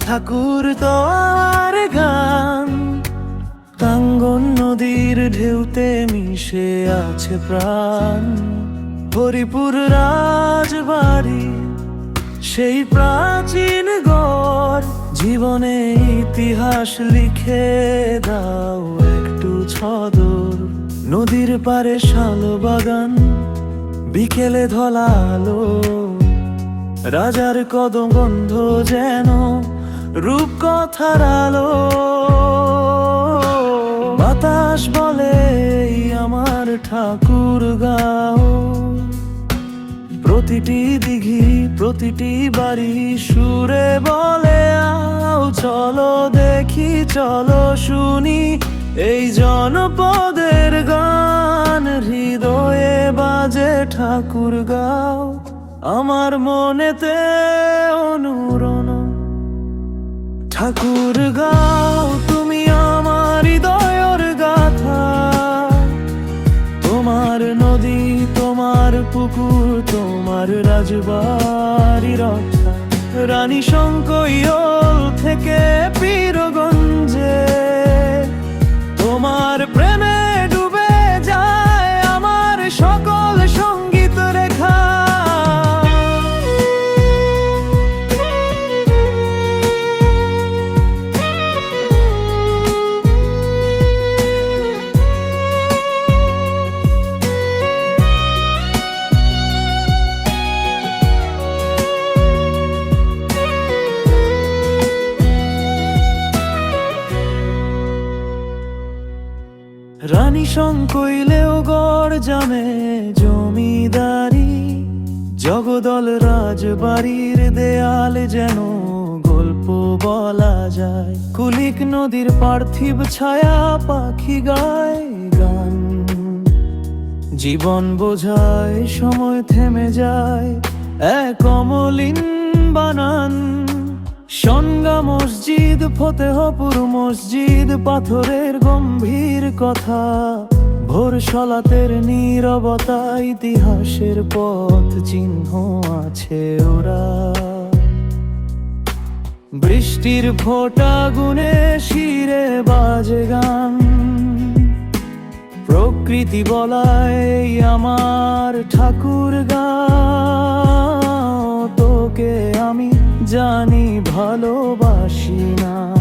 ঠাকুর তো আর গান। টাঙ্গন নদীর ঢেউতে মিশে আছে প্রাণ। হরিপুর রাজবাড়ি, সেই প্রাচীন গড়। জীবনে ইতিহাস লিখে দাও একটু ছদর। নদীর পারে শালো বাগান, বিকেলে ধলা আলো রাজার কদম গন্ধ যেন রূপ কথার আলো। বাতাস বলে আমার ঠাকুর গাও। প্রতিটি দিঘি, প্রতিটি বাড়ি সুরে বলে, আও চলো দেখি, চলো শুনি। এই জনপদের গান হৃদয়ে বাজে ঠাকুর গাও। আমার মনেতে অনুরণ। ঠাকুর গাও, তুমি আমার হৃদয়ের গাথা। তোমার নদী, তোমার পুকুর, তোমার রাজবাড়ি রক্ষা রানী শঙ্কইল রানী শঙ্কইলেও গড় জামে জমিদারি। জগদল রাজবাড়ির দেয়াল যেন গল্প বলা যায়। কুলিক নদীর পার্থিব ছায়া পাখি গায় গান। জীবন বোঝায়, সময় থেমে যায়, এক অমলিন বানান। সনগা মসজিদ, ফতেহপুর মসজিদ, পাথরের গম্ভীর কথা। ভোর সলাতের নীরবতা, ইতিহাসের পথ, চিহ্ন আছে ওরা। বৃষ্টির ফোঁটা গুনে শিরে বাজে গান। প্রকৃতি বলায় আমার ঠাকুর গাও তোকে আমি জানি ভালোবাসি না।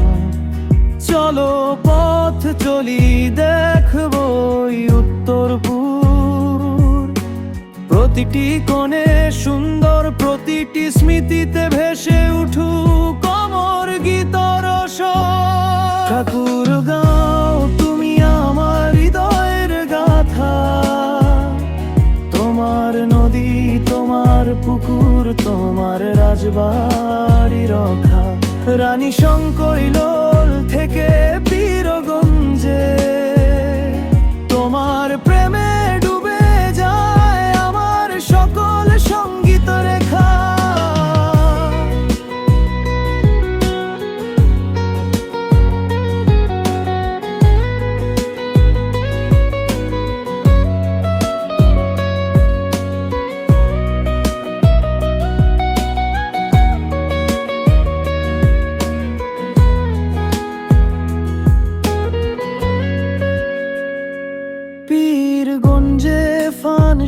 চলো পথ চলি দেখব উত্তরপুর। প্রতিটি কোণে সুন্দর প্রতিটি স্মৃতিতে পুকুর তোমার রাজবাড়ি রক্ষা। রানী শঙ্কইল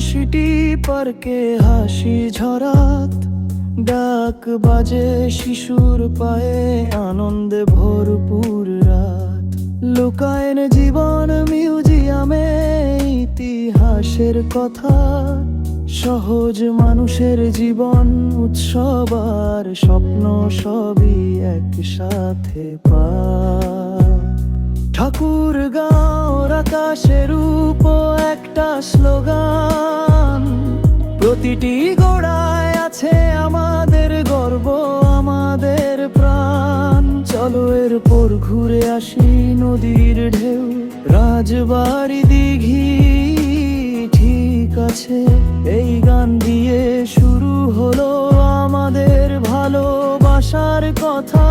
ফান সিটি পার্কে হাসি ঝরাত। ডাক বাজে শিশুর পায়ে আনন্দে ভরপুর রাত। লুকায়ন জীবন মিউজিয়ামে ইতিহাসের কথা। সহজ মানুষের জীবন, উৎসব আর স্বপ্ন সবই একসাথে গাঁওর আকাশের উপ একটা স্লোগান। প্রতিটি গোড়ায় আছে আমাদের গর্ব, আমাদের প্রাণ। চলো এরপর ঘুরে আসি নদীর ঢেউ। রাজবাড়ি দিঘি ঠিক আছে। এই গান দিয়ে শুরু হলো আমাদের ভালোবাসার কথা।